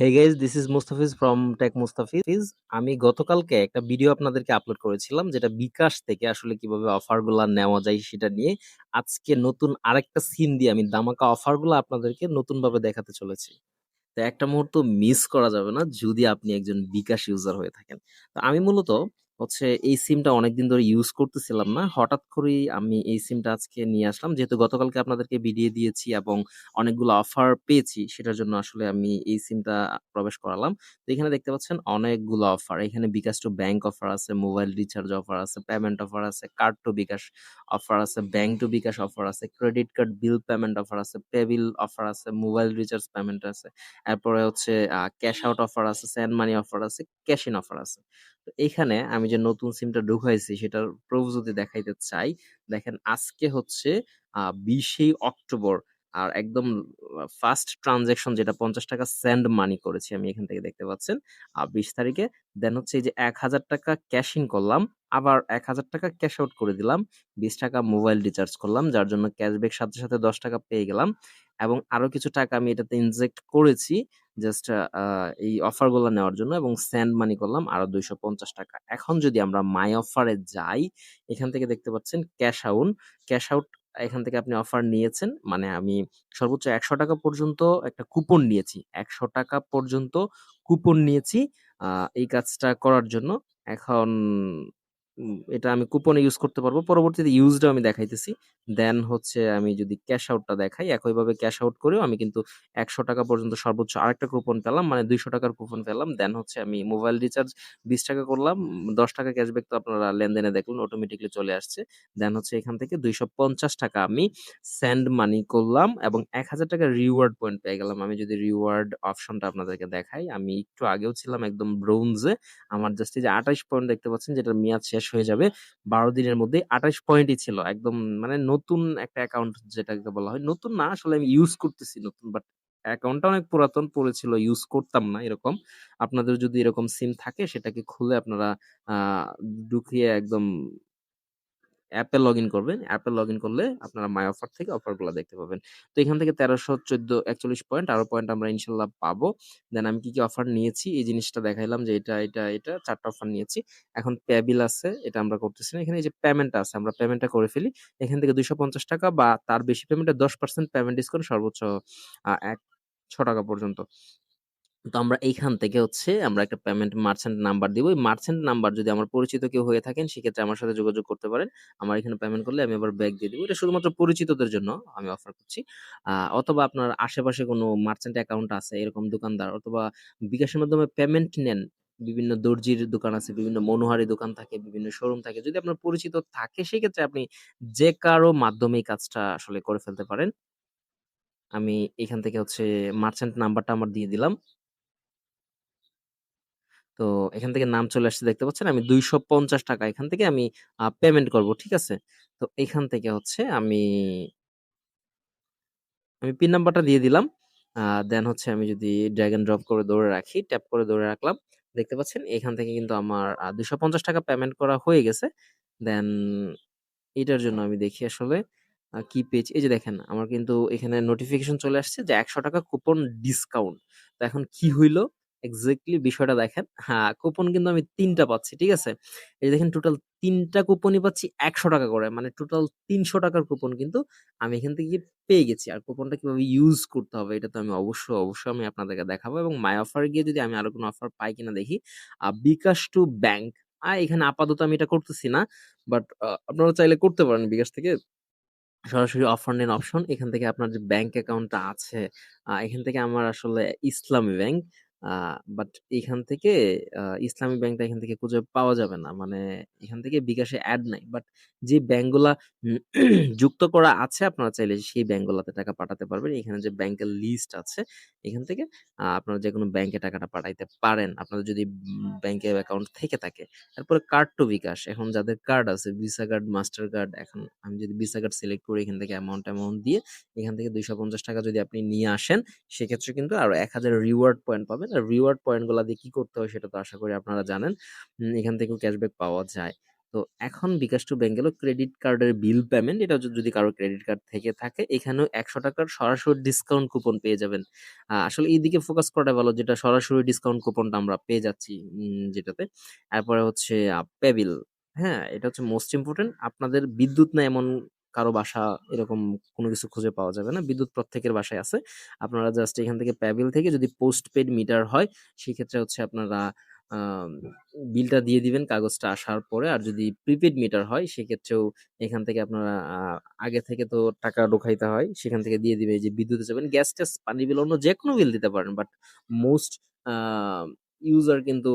Hey guys this is Mustafiz from tech Mustafiz. আমি গতকালকে একটা ভিডিও আপনাদেরকে আপলোড করেছিলাম, যেটা বিকাশ থেকে আসলে কীভাবে অফারগুলো নেওয়া যায় সেটা নিয়ে। আজকে নতুন আরেকটা সিন দিয়ে আমি দামাকা অফারগুলো আপনাদেরকে নতুনভাবে দেখাতে চলেছি। তো একটা মুহূর্ত মিস করা যাবে না যদি আপনি একজন বিকাশ ইউজার হয়ে থাকেন। তো আমি মূলত হচ্ছে এই সিমটা অনেকদিন ধরে ইউজ করতেছিলাম না। হঠাৎ করেই আমি এই সিমটা আজকে নিয়ে আসলাম। যেহেতু গতকালকে আপনাদেরকে ভিডিও দিয়েছি এবং অনেকগুলো অফার পেয়েছি সেটার জন্য আসলে আমি এই সিমটা প্রবেশ করালাম। তো এখানে দেখতে পাচ্ছেন অনেকগুলো অফার। এখানে বিকাশ টু ব্যাংক অফার আছে, মোবাইল রিচার্জ অফার আছে, পেমেন্ট অফার আছে, কার্ড টু বিকাশ অফার আছে, ব্যাংক টু বিকাশ অফার আছে, credit card bill payment offer আছে, পে বিল অফার আছে, মোবাইল রিচার্জ পেমেন্ট আছে। এরপরে হচ্ছে ক্যাশ আউট অফার আছে, সেন্ড মানি অফার আছে, ক্যাশ ইন অফার আছে। তো এইখানে আমি যে নতুন সিমটা ঢুকাইছি সেটার প্রুফ যদি দেখাইতে চাই, দেখেন আজকে হচ্ছে ২০ অক্টোবর আর একদম ফার্স্ট ট্রান্সেকশন যেটা ৳৫০ সেন্ড মানি করেছি আমি এখান থেকে দেখতে পাচ্ছেন। আর বিশ তারিখে। দেন হচ্ছে এই যে ৳১,০০০ ক্যাশ ইন করলাম। আবার ৳১,০০০ ক্যাশ আউট করে দিলাম। ৳২০ মোবাইল রিচার্জ করলাম। যার জন্য ক্যাশব্যাক সাথে, সাথে ৳১০ পেয়ে গেলাম। এবং আরও কিছু টাকা আমি এটাতে ইনজেক্ট করেছি জাস্ট এই অফারগুলা নেওয়ার জন্য এবং সেন্ড মানি করলাম আরও ৳২৫০ এখন যদি আমরা মাই অফারে যাই, এখান থেকে দেখতে পাচ্ছেন ক্যাশ আউন ক্যাশ আউট এখান থেকে আপনি অফার নিয়েছেন। মানে আমি সর্বোচ্চ ৳১০০ পর্যন্ত একটা কুপন নিয়েছি। ৳১০০ পর্যন্ত কুপন নিয়েছি এই কাজটা করার জন্য। এখন এটা আমি কুপনে ইউজ করতে পারব। পরবর্তীতে ইউজডও আমি দেখাইতেছি। দেন হচ্ছে আমি যদি ক্যাশ আউটটা দেখাই, একইভাবে ক্যাশ আউট করেও আমি কিন্তু ৳১০০ পর্যন্ত সর্বোচ্চ আরেকটা কুপন পেলাম। মানে দুইশো টাকার কুপন পেলাম। দেন হচ্ছে আমি মোবাইল রিচার্জ ৳২০ করলাম। ৳১০ ক্যাশব্যাক তো আপনারা লেনদেনে দেখলেন অটোমেটিকলি চলে আসছে। দেন হচ্ছে এখান থেকে ৳২৫০ আমি স্যান্ড মানি করলাম এবং ৳১,০০০ রিওয়ার্ড পয়েন্ট পেয়ে গেলাম। আমি যদি রিওয়ার্ড অপশনটা আপনাদেরকে দেখাই, আমি একটু আগেও ছিলাম একদম ব্রোঞ্জে। আমার জাস্ট এই যে ২৮ পয়েন্ট দেখতে পাচ্ছেন যেটার মেয়াদ শেষ হয়ে যাবে ১২ দিনের মধ্যে আঠাশ পয়েন্টই ছিল। একদম মানে নতুন একটা অ্যাকাউন্ট যেটাকে বলা হয়। নতুন না আসলে আমি ইউজ করতেছি নতুন বাট অ্যাকাউন্টটা অনেক পুরাতন পড়েছিল, ইউজ করতাম না এরকম। আপনাদের যদি এরকম সিম থাকে সেটাকে খুলে আপনারা ঢুকিয়ে একদম অ্যাপে লগ ইন করবেন। অ্যাপে লগ ইন করলে আপনারা মাই অফার থেকে অফারগুলা দেখতে পাবেন। তো এখান থেকে ১৩১৪ ৪১ পয়েন্ট আরও পয়েন্ট আমরা ইনশাল্লাহ পাবো। দেন আমি কি, কি অফার নিয়েছি এই জিনিসটা দেখাইলাম যে এটা, এটা, এটা চারটা অফার নিয়েছি। এখন প্যাবিল আছে এটা আমরা করতেছি না। এখানে এই যে পেমেন্টটা আছে আমরা পেমেন্টটা করে ফেলি। এখান থেকে ৳২৫০ বা তার বেশি পেমেন্টে ১০% পেমেন্ট ডিসকাউন্ট সর্বোচ্চ এক ছ টাকা পর্যন্ত। তো আমরা এইখান থেকে হচ্ছে আমরা একটা পেমেন্ট মার্চেন্ট নাম্বার দিব। ওই মার্চেন্ট নাম্বার যদি আমার পরিচিত কেউ হয়ে থাকেন সেক্ষেত্রে আমার সাথে যোগাযোগ করতে পারেন। আমার এখানে পেমেন্ট করলে আমি আবার ব্যাক দিয়ে দিব। এটা শুধুমাত্র পরিচিতদের জন্য আমি অফার করছি। অথবা আপনার আশেপাশে কোনো মার্চেন্ট অ্যাকাউন্ট আছে এরকম দোকানদার অথবা বিকাশের মাধ্যমে পেমেন্ট নেন। বিভিন্ন দর্জির দোকান আছে, বিভিন্ন মনোহারি দোকান থাকে, বিভিন্ন শোরুম থাকে। যদি আপনার পরিচিত থাকে সেক্ষেত্রে আপনি যে কারও মাধ্যমে কাজটা আসলে করে ফেলতে পারেন। আমি এখান থেকে হচ্ছে মার্চেন্ট নাম্বারটা আমার দিয়ে দিলাম। তো এখান থেকে নাম চলে আসছে দেখতে পাচ্ছেন। আমি ৳২৫০ এখান থেকে আমি পেমেন্ট করব। ঠিক আছে? তো এখান থেকে হচ্ছে আমি আমি পিন নাম্বারটা দিয়ে দিলাম। দেন হচ্ছে আমি যদি অ্যান্ড ড্রপ করে ধরে রাখি, ট্যাপ করে ধরে রাখলাম। দেখতে পাচ্ছেন এখান থেকে কিন্তু আমার দুশো পঞ্চাশ টাকা পেমেন্ট করা হয়ে গেছে। দেন এটার জন্য আমি দেখি আসলে কি পেয়েছি। এই যে দেখেন আমার কিন্তু এখানে নোটিফিকেশন চলে আসছে যে ৳১০০ কুপন ডিসকাউন্ট। তো এখন কি হইল? এক্সাক্টলি বিষয়টা দেখেন। হ্যাঁ, কুপন কিন্তু আমি ৩ টা পাচ্ছি। ঠিক আছে? এই দেখেন টোটাল ৩ টা কুপনই পাচ্ছি ৳১০০ করে। মানে টোটাল ৳৩০০ র কুপন কিন্তু আমি এখান থেকে পেয়ে গেছি। আর কুপনটা কীভাবে ইউজ করতে হবে এটা তো আমি অবশ্যই, অবশ্যই আমি আপনাদেরকে দেখাবো এবং মাই অফার গিয়ে যদি আমি আরও কোনো অফার পাই কিনা দেখি। বিকাশ টু ব্যাংক আ এখানে আপাতত আমি এটা করতেছি না। বাট আপনারা চাইলে করতে পারেন বিকাশ থেকে সরাসরি অফার নেন অপশন। এখান থেকে আপনার যে ব্যাংক অ্যাকাউন্টটা আছে, এখান থেকে আমার আসলে ইসলামী ব্যাংক। বাট এখান থেকে আ ইসলামী ব্যাংকটা এখান থেকে খুঁজে পাওয়া যাবে না। মানে এখান থেকে বিকাশে এড নাই। বাট যে ব্যাংকগুলা যুক্ত করা আছে আপনারা চাইলে সেই ব্যাংকগুলাতে টাকা পাঠাতে পারবেন। এখানে যে ব্যাংকের লিস্ট আছে, এখান থেকে আপনারা যেকোনো ব্যাংকে টাকাটা পাঠাইতে পারেন। আপনাদের যদি উম ব্যাংকে অ্যাকাউন্ট থেকে থাকে। তারপরে কার্ড টু বিকাশ। এখন যাদের কার্ড আছে ভিসা কার্ড, মাস্টার কার্ড এখন আমি যদি ভিসা কার্ড সিলেক্ট করি এখান থেকে অ্যামাউন্ট অ্যামাউন্ট দিয়ে এখান থেকে ৳২৫০ যদি আপনি নিয়ে আসেন সেক্ষেত্রে কিন্তু আরও ১,০০০ রিওয়ার্ড পয়েন্ট পাবেন। আর রিওয়ার্ড পয়েন্টগুলা দিয়ে কি করতে হয় সেটা তো আশা করি আপনারা জানেন। এখান থেকেও ক্যাশব্যাক পাওয়া যায়। তো এখন বিকাশ টু ব্যাংক গেল ক্রেডিট কার্ডের বিল পেমেন্ট এটা যদি কারও ক্রেডিট কার্ড থেকে থাকে এখানেও ৳১০০ সরাসরি ডিসকাউন্ট কুপন পেয়ে যাবেন। আসলে এইদিকে ফোকাস করাটা ভালো যেটা সরাসরি ডিসকাউন্ট কুপনটা আমরা পেয়ে যাচ্ছি যেটাতে। তারপরে হচ্ছে আ পে বিল, হ্যাঁ? এটা হচ্ছে মোস্ট ইম্পোর্টেন্ট আপনাদের বিদ্যুৎ না এমন কারও বাসা এরকম কোনো কিছু খুঁজে পাওয়া যাবে না। বিদ্যুৎ প্রত্যেকের বাসায় আছে। আপনারা জাস্ট এখান থেকে পে বিল থেকে যদি পোস্ট পেড মিটার হয় সেক্ষেত্রে হচ্ছে আপনারা বিলটা দিয়ে দিবেন কাগজটা আসার পরে। আর যদি প্রিপেইড মিটার হয় সেক্ষেত্রেও এখান থেকে আপনারা আগে থেকে তো টাকা ঢোকাইতে হয়। সেখান থেকে দিয়ে দিবে যে বিদ্যুতে যাবেন। গ্যাস-ট্যাস, পানি বিল অন্য যেকোনো বিল দিতে পারেন। বাট মোস্ট ইউজার কিন্তু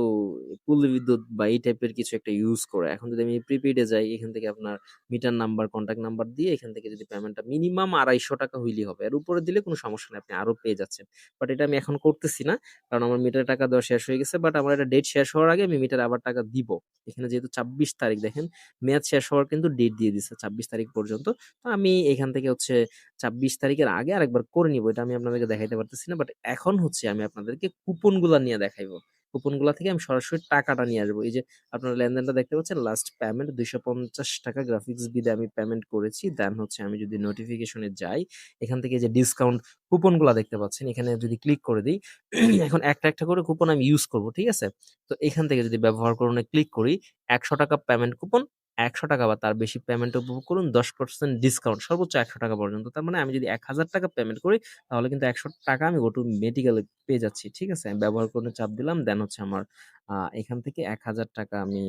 পল্লী বিদ্যুৎ বা এই টাইপের কিছু একটা ইউজ করে। এখন যদি আমি প্রিপেইড যাই এখান থেকে আপনার মিটার নাম্বার, কনট্যাক্ট নাম্বার দিয়ে এখান থেকে যদি পেমেন্টটা মিনিমাম ৳২৫০ হইলেই হবে। এর উপরে দিলে কোনো সমস্যা নাই। আপনি আরও পেয়ে যাচ্ছেন। বাট এটা আমি এখন করতেছি না। কারণ আমার মিটার টাকা দেওয়া শেষ হয়ে গেছে। বাট আমার এটা ডেট শেষ হওয়ার আগে আমি মিটার আবার টাকা দিব। এখানে যেহেতু ২৪ তারিখ দেখেন মেয়াদ শেষ হওয়ার কিন্তু ডেট দিয়ে দিছে ছাব্বিশ তারিখ পর্যন্ত। তো আমি এখান থেকে হচ্ছে ২৪ তারিখের আগে আরেকবার করে নিব এটা আমি আপনাদেরকে দেখাইতে পারতেছি না। বাট এখন হচ্ছে আমি আপনাদেরকে কুপনগুলা নিয়ে দেখাইবো। কুপনগুলা থেকে আমি সরাসরি টাকাটা নিয়ে আসব। এই যে আপনারা লেনদেনটা দেখতে পাচ্ছেন লাস্ট পেমেন্ট ৳২৫০ গ্রাফিক্স বিদে আমি পেমেন্ট করেছি। দেন হচ্ছে আমি যদি নোটিফিকেশনে যাই, এখান থেকে যে ডিসকাউন্ট কুপনগুলো দেখতে পাচ্ছেন এখানে যদি ক্লিক করে দিই এখন একটা, একটা করে কুপন আমি ইউজ করব। ঠিক আছে? তো এখান থেকে যদি ব্যবহার করুন ক্লিক করি, ৳১০০ পেমেন্ট কুপন, ৳১০০ বা তার বেশি পেমেন্ট উপভোগ করুন ১০% ডিসকাউন্ট সর্বোচ্চ ৳১০০ পর্যন্ত। তার মানে আমি যদি ৳১,০০০ পেমেন্ট করি তাহলে কিন্তু ৳১০০ আমি অটোমেটিক্যালি পেয়ে যাচ্ছি। ঠিক আছে? আমি ব্যবহার করে চাপ দিলাম। দেন হচ্ছে আমার এখান থেকে ৳১,০০০ আমি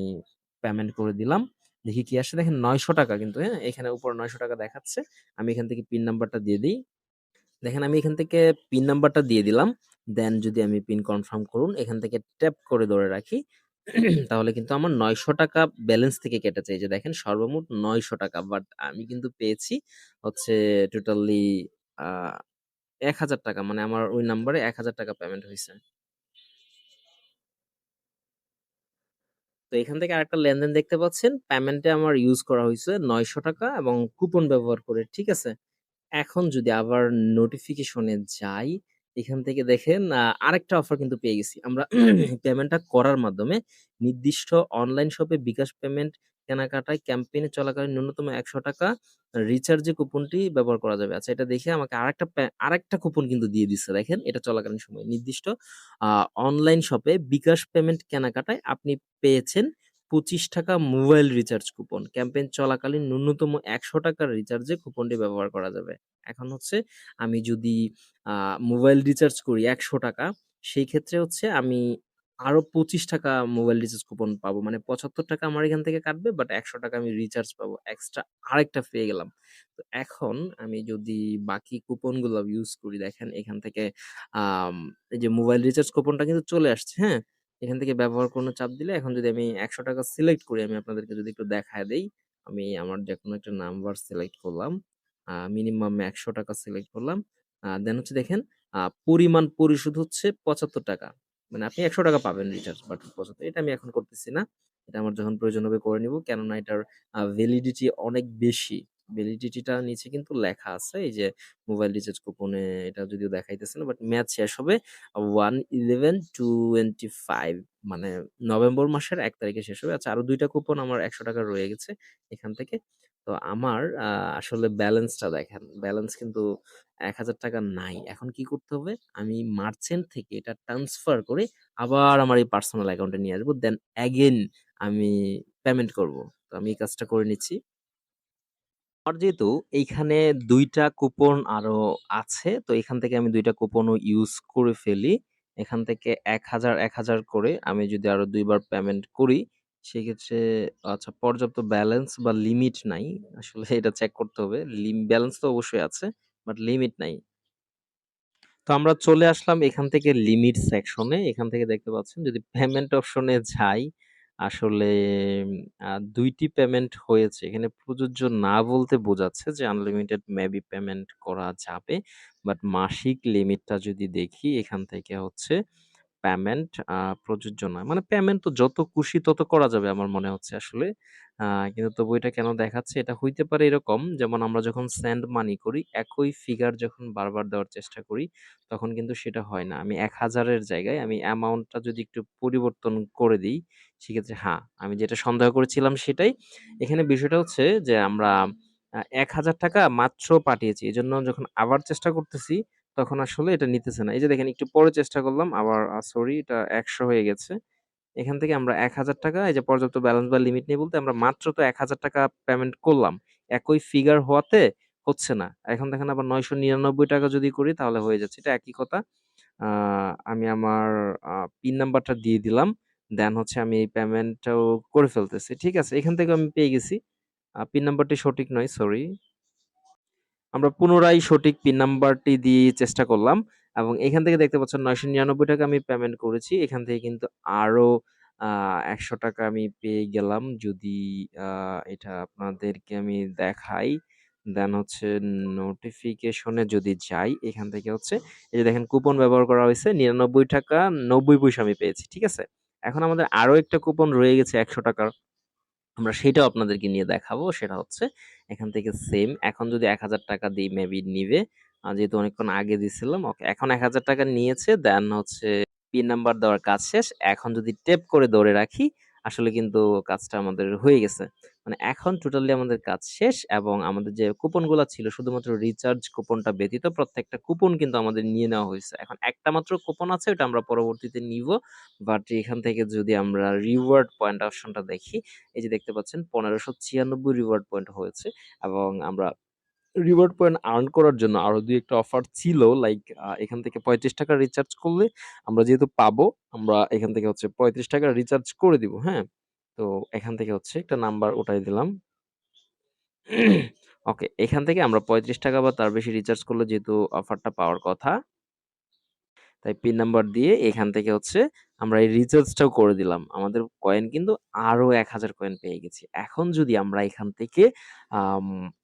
পেমেন্ট করে দিলাম। দেখি কি আসে দেখেন ৳৯০০ কিন্তু হ্যাঁ? এখানে উপরে ৳৯০০ দেখাচ্ছে। আমি এখান থেকে পিন নাম্বারটা দিয়ে দিই দেখেন আমি এখান থেকে পিন নাম্বারটা দিয়ে দিলাম। দেন যদি আমি পিন কনফার্ম করুন এখান থেকে ট্যাপ করে ধরে রাখি। তাহলে কিন্তু আমার ৳৯০০ ব্যালেন্স থেকে কেটেছে। এই যে দেখেন সর্বমোট ৳৯০০ বাট আমি কিন্তু পেয়েছি হচ্ছে টোটালি আ ৳১,০০০ মানে আমার ওই নাম্বারে ৳১,০০০ পেমেন্ট হইছে। তো এখান থেকে আরেকটা লেনদেন দেখতে পাচ্ছেন। পেমেন্টে আমার ইউজ করা হইছে ৳৯০০ এবং কুপন ব্যবহার করে। ঠিক আছে? এখন যদি আবার নোটিফিকেশন যাই, এখান থেকে দেখেন আরেকটা অফার কিন্তু পেয়ে গেছি। আমরা পেমেন্টটা করার মাধ্যমে নির্দিষ্ট অনলাইন শপে বিকাশ পেমেন্ট কেনাকাটায় ক্যাম্পেইন চলাকালীন ন্যূনতম ৳১০০ রিচার্জে কুপনটি ব্যবহার করা যাবে। আচ্ছা এটা দেখে আমাকে আরেকটা আরেকটা কুপন কিন্তু দিয়ে দিচ্ছে দেখেন এটা চলাকালীন সময়ে। নির্দিষ্ট অনলাইন শপে বিকাশ পেমেন্ট কেনাকাটায় আপনি পেয়েছেন ৳২৫ মোবাইল রিচার্জ কুপন। ক্যাম্পেইন চলাকালীন ন্যূনতম ৳১০০ রিচার্জে কুপনটি ব্যবহার করা যাবে। এখন হচ্ছে আমি যদি মোবাইল রিচার্জ করি ৳১০০ সেই ক্ষেত্রে হচ্ছে আমি আরও ৳২৫ মোবাইল রিচার্জ কুপন পাবো। মানে ৳৭৫ আমার এখান থেকে কাটবে বাট ৳১০০ আমি রিচার্জ পাবো। এক্সট্রা আরেকটা পেয়ে গেলাম। তো এখন আমি যদি বাকি কুপনগুলো ইউজ করি দেখেন এখান থেকে এই যে মোবাইল রিচার্জ কুপনটা কিন্তু চলে আসছে, হ্যাঁ? এখান থেকে ব্যবহার কোনো চাপ দিলে এখন যদি আমি ৳১০০ সিলেক্ট করি, আমি আপনাদেরকে যদি একটু দেখায় দেই। আমি আমার যে কোনো একটা নাম্বার সিলেক্ট করলাম। মিনিমাম ৳১০০ সিলেক্ট করলাম। দেন হচ্ছে দেখেন পরিমাণ পরিশোধ হচ্ছে ৳৭৫ মানে আপনি ৳১০০ পাবেন রিচার্জ বাট ৭৫ এটা আমি এখন করতেছি না। এটা আমার যখন প্রয়োজন হবে করে নিবো। কেননা এটার ভ্যালিডিটি অনেক বেশি। ভ্যালিডিটিটার নিচে কিন্তু লেখা আছে এই যে মোবাইল রিচার্জ কুপনে এটা যদিও দেখাইতেছে না বাট ম্যাচ শেষ হবে 1/11/25 মানে নভেম্বর মাসের এক তারিখে শেষ হবে। আচ্ছা আরও দুইটা কুপন আমার ৳১০০ রয়ে গেছে এখান থেকে। তো আমার আসলে ব্যালেন্সটা দেখেন। ব্যালেন্স কিন্তু ৳১,০০০ নাই। এখন কি করতে হবে? আমি মার্চেন্ট থেকে এটা ট্রান্সফার করে আবার আমার এই পার্সোনাল অ্যাকাউন্টে নিয়ে আসব। দেন এগেইন আমি পেমেন্ট করব। তো আমি এই কাজটা করে নিচ্ছি। আমার যেহেতু এইখানে ২ টা কুপন আরও আছে। তো এখান থেকে আমি ২ টা কুপনও ইউজ করে ফেলি। এখান থেকে ১,০০০, ১,০০০ করে আমি যদি আরও ২ বার পেমেন্ট করি, সেক্ষেত্রে আচ্ছা পর্যাপ্ত ব্যালেন্স বা লিমিট নাই। আসলে এটা চেক করতে হবে। ব্যালেন্স তো অবশ্যই আছে, বাট লিমিট নাই। তো আমরা চলে আসলাম এখান থেকে লিমিট সেকশনে। এখান থেকে দেখতে পাচ্ছেন যদি পেমেন্ট অপশনে যাই, আসলে আ ২ টি পেমেন্ট হয়েছে। এখানে প্রযোজ্য না বলতে বোঝাচ্ছে যে আনলিমিটেড মেবি পেমেন্ট করা যাবে। বাট মাসিক লিমিটটা যদি দেখি এখান থেকে হচ্ছে পেমেন্ট প্রযোজ্য নয়। মানে পেমেন্ট তো যত খুশি তত করা যাবে আমার মনে হচ্ছে আসলে। কিন্তু তবু এটা কেন দেখাচ্ছে? এটা হইতে পারে এরকম যেমন আমরা যখন সেন্ড মানি করি একই ফিগার যখন বারবার দেওয়ার চেষ্টা করি, তখন কিন্তু সেটা হয় না। আমি ১,০০০ এর জায়গায় আমি অ্যামাউন্টটা যদি একটু পরিবর্তন করে দেই, সেক্ষেত্রে হ্যাঁ, আমি যেটা সন্দেহ করেছিলাম সেটাই। এখানে বিষয়টা হচ্ছে যে আমরা এক হাজার টাকা মাত্র পাঠিয়েছি। এই জন্য যখন আবার চেষ্টা করতেছি তখন আসলে এটা নিতেছে না। এই যে দেখেন একটু পরে চেষ্টা করলাম আবার সরি এটা ১০০ হয়ে গেছে। এখান থেকে আমরা ৳১,০০০ এই যে পর্যাপ্ত ব্যালেন্স বা লিমিট নেই বলতে আমরা মাত্র তো ৳১,০০০ পেমেন্ট করলাম। একই ফিগার হওয়াতে হচ্ছে না। এখন দেখেন আবার ৳৯৯৯ যদি করি তাহলে হয়ে যাচ্ছে। এটা একই কথা। আমি আমার পিন নাম্বারটা দিয়ে দিলাম। দেন হচ্ছে আমি এই পেমেন্টটাও করে ফেলতেছি। ঠিক আছে? এখান থেকে আমি পেয়ে গেছি। পিন নাম্বারটি সঠিক নয়, সরি। আমরা পুনরায় সঠিক পিন নাম্বারটি দিয়ে চেষ্টা করলাম এবং এখান থেকে দেখতে পাচ্ছেন ৳৯৯৯ আমি পেমেন্ট করেছি। এখান থেকে কিন্তু আরও আ ৳১০০ আমি পেয়ে গেলাম। যদি এটা আপনাদেরকে আমি দেখাই। দেন হচ্ছে নোটিফিকেশনে যদি যাই, এখান থেকে হচ্ছে এই যে দেখেন কুপন ব্যবহার করা হয়েছে নিরানব্বই টাকা নব্বই পয়সা আমি পেয়েছি। ঠিক আছে? এখন আমাদের আরও একটা কুপন রয়ে গেছে একশো টাকার আমরা সেটাও আপনাদেরকে নিয়ে দেখাবো। সেটা হচ্ছে এখান থেকে সেম এখন যদি ৳১,০০০ দিই মেবি নিবে। যেহেতু অনেকক্ষণ আগে দিয়েছিলাম ওকে এখন ৳১,০০০ নিয়েছে দেন হচ্ছে পিন নাম্বার দেওয়ার কাজ শেষ। এখন যদি টেপ করে ধরে রাখি আসলে কিন্তু কাজটা আমাদের হয়ে গেছে। মানে এখন টোটালি আমাদের কাজ শেষ এবং আমাদের যে কুপনগুলা ছিল শুধুমাত্র রিচার্জ কুপনটা ব্যতীত প্রত্যেকটা কুপন কিন্তু আমাদের নিয়ে নেওয়া হয়েছে এখন একটা মাত্র কুপন আছে ওটা আমরা পরবর্তীতে নিবো। বাট এখান থেকে যদি আমরা রিওয়ার্ড পয়েন্ট অপশনটা দেখি, এই যে দেখতে পাচ্ছেন ১৫৯৬ রিওয়ার্ড পয়েন্ট হয়েছে এবং আমরা রিওয়ার্ড পয়েন্ট আর্ন করার জন্য আরও দুই একটা অফার ছিল লাইক এখান থেকে ৳৩৫ রিচার্জ করলে আমরা যেহেতু পাবো, আমরা এখান থেকে হচ্ছে ৳৩৫ রিচার্জ করে দিব। হ্যাঁ? তো এখান থেকে হচ্ছে একটা নাম্বার উঠাই দিলাম। ওকে এখান থেকে আমরা ৳৩৫ বা তার বেশি রিচার্জ করলে যেহেতু অফারটা পাওয়ার কথা, তাই পিন নাম্বার দিয়ে এখান থেকে হচ্ছে আমরা এই রিচার্জটাও করে দিলাম। আমাদের কয়েন কিন্তু আরও এক হাজার কয়েন পেয়ে গেছি। এখন যদি আমরা এখান থেকে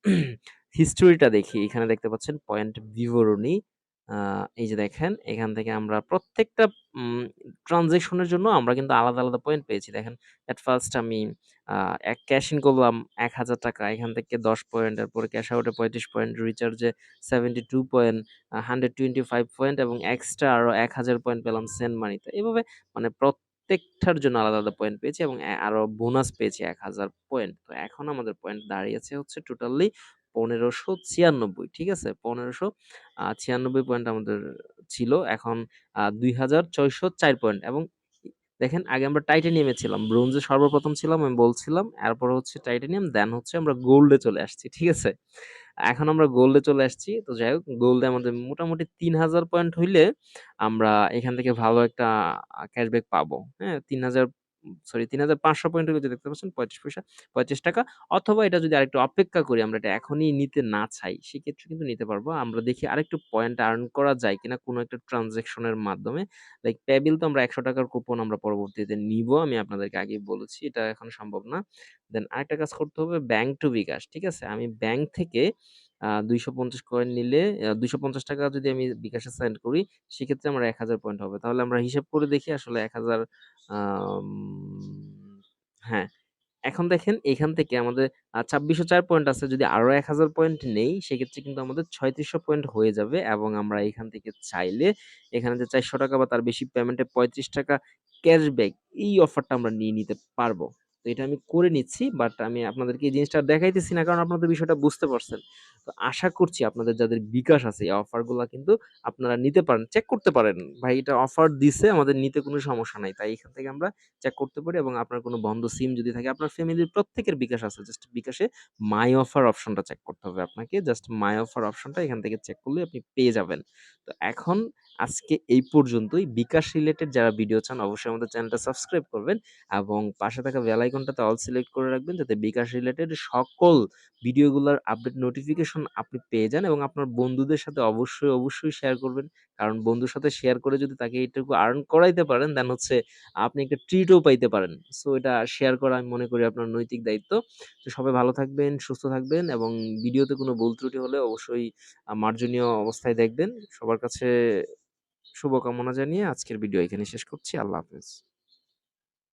হিস্টোরিটা দেখি, এখানে দেখতে পাচ্ছেন পয়েন্ট বিবরণী। এই যে দেখেন এখান থেকে আমরা প্রত্যেকটা উম ট্রান্সেকশনের জন্য আমরা কিন্তু আলাদা, আলাদা পয়েন্ট পেয়েছি। দেখেন এট ফার্স্ট আমি এক ক্যাশ ইন করলাম ৳১,০০০ এখান থেকে ১০ পয়েন্ট, এরপরে ক্যাশ আউটে ৩৫ পয়েন্ট, রিচার্জে 72 point, hundred twenty five point এবং এক্সট্রা আরও ১,০০০ পয়েন্ট পেলাম সেন্ড মানিতে। এভাবে মানে প্রত্যেকটার জন্য আলাদা, আলাদা পয়েন্ট পেয়েছি এবং এ আরও বোনাস পেয়েছি ১,০০০ পয়েন্ট। তো এখন আমাদের পয়েন্ট দাঁড়িয়েছে হচ্ছে টোটালি ১৫৯৬ ঠিক আছে? ১৫৯৬ পয়েন্ট আমাদের ছিল। এখন আ ২,৬০৪ পয়েন্ট এবং দেখেন আগে আমরা টাইটানিয়ামে ছিলাম। ব্রোঞ্জে সর্বপ্রথম ছিলাম আমি বলছিলাম। এরপর হচ্ছে টাইটানিয়াম দেন হচ্ছে আমরা গোল্ডে চলে আসছি। ঠিক আছে? এখন আমরা গোল্ডে চলে আসছি। তো যাই হোক গোল্ডে আমাদের মোটামুটি ৩,০০০ পয়েন্ট হইলে আমরা এখান থেকে ভালো একটা ক্যাশব্যাক পাবো। হ্যাঁ? ৩,০০০ সরি ৩,৫০০ পয়েন্ট হলে যে দেখতে পাচ্ছেন ৩৫ পয়সা ৳৩৫ অথবা এটা যদি আরেকটু অপেক্ষা করি আমরা এটা এখনই নিতে না চাই, সেক্ষেত্রে কিন্তু নিতে পারব। আমরা দেখি আরেকটু পয়েন্ট আর্ন করা যায় কিনা কোনো একটা ট্রান্সেকশনের মাধ্যমে। লাইক পেবিল তো আমরা একশো টাকার কুপন আমরা পরবর্তীতে নিব আমি আপনাদেরকে আগেই বলেছি এটা এখন সম্ভব না। দেন আরেকটা কাজ করতে হবে ব্যাংক টু বিকাশ। ঠিক আছে? আমি ব্যাংক থেকে আ ২৫০ কয়েন নিলে আ ৳২৫০ যদি আমি বিকাশে সেন্ড করি সেক্ষেত্রে আমার ১,০০০ পয়েন্ট হবে। তাহলে আমরা হিসাব করে দেখি আসলে ১,০০০ আম হ্যাঁ, এখন দেখেন এখান থেকে আমাদের আ ২৬০৪ পয়েন্ট আছে। যদি আরও ১,০০০ পয়েন্ট নেই সেক্ষেত্রে কিন্তু আমাদের ৩৬০০ পয়েন্ট হয়ে যাবে এবং আমরা এখান থেকে চাইলে এখানে যে ৳৪০০ বা তার বেশি পেমেন্টে ৳৩৫ ক্যাশব্যাক এই অফারটা আমরা নিয়ে নিতে পারব। তো এটা আমি করে নিচ্ছি। বাট আমি আপনাদেরকে এই জিনিসটা দেখাইতেছি না কারণ আপনাদের বিষয়টা বুঝতে পারছেন। তো আশা করছি আপনাদের যাদের বিকাশ আছে এই অফারগুলা কিন্তু আপনারা নিতে পারেন। চেক করতে পারেন। ভাই, এটা অফার দিছে, আমাদের নিতে কোনো সমস্যা নাই। তাই এখান থেকে আমরা চেক করতে পারি এবং আপনার কোনো বন্ধ সিম যদি থাকে, আপনার ফ্যামিলির প্রত্যেকের বিকাশ আছে। জাস্ট বিকাশে মাই অফার অপশনটা চেক করতে হবে আপনাকে। জাস্ট মাই অফার অপশনটা এখান থেকে চেক করলে আপনি পেয়ে যাবেন। তো এখন আজকে এই পর্যন্তই। বিকাশ রিলেটেড যারা ভিডিও চান অবশ্যই আমাদের চ্যানেলটা সাবস্ক্রাইব করবেন এবং পাশে থাকা বেল আইকনটাতে অল সিলেক্ট করে রাখবেন যাতে বিকাশ রিলেটেড সকল ভিডিওগুলার আপডেট নোটিফিকেশন আপনি পেয়ে যান এবং আপনার বন্ধুদের সাথে অবশ্যই, অবশ্যই শেয়ার করবেন। কারণ বন্ধুর সাথে শেয়ার করে যদি তাকে এইটুকু আর্ন করাইতে পারেন দেন হচ্ছে আপনি একটা ট্রিটও পাইতে পারেন। সো এটা শেয়ার করা আমি মনে করি আপনার নৈতিক দায়িত্ব। তো সবাই ভালো থাকবেন, সুস্থ থাকবেন এবং ভিডিওতে কোনো ভুল ত্রুটি হলে অবশ্যই মার্জনীয় অবস্থায় দেখবেন। সবার কাছে শুভকামনা জানিয়ে আজকের ভিডিও এখানে শেষ করছি। আল্লাহ হাফেজ।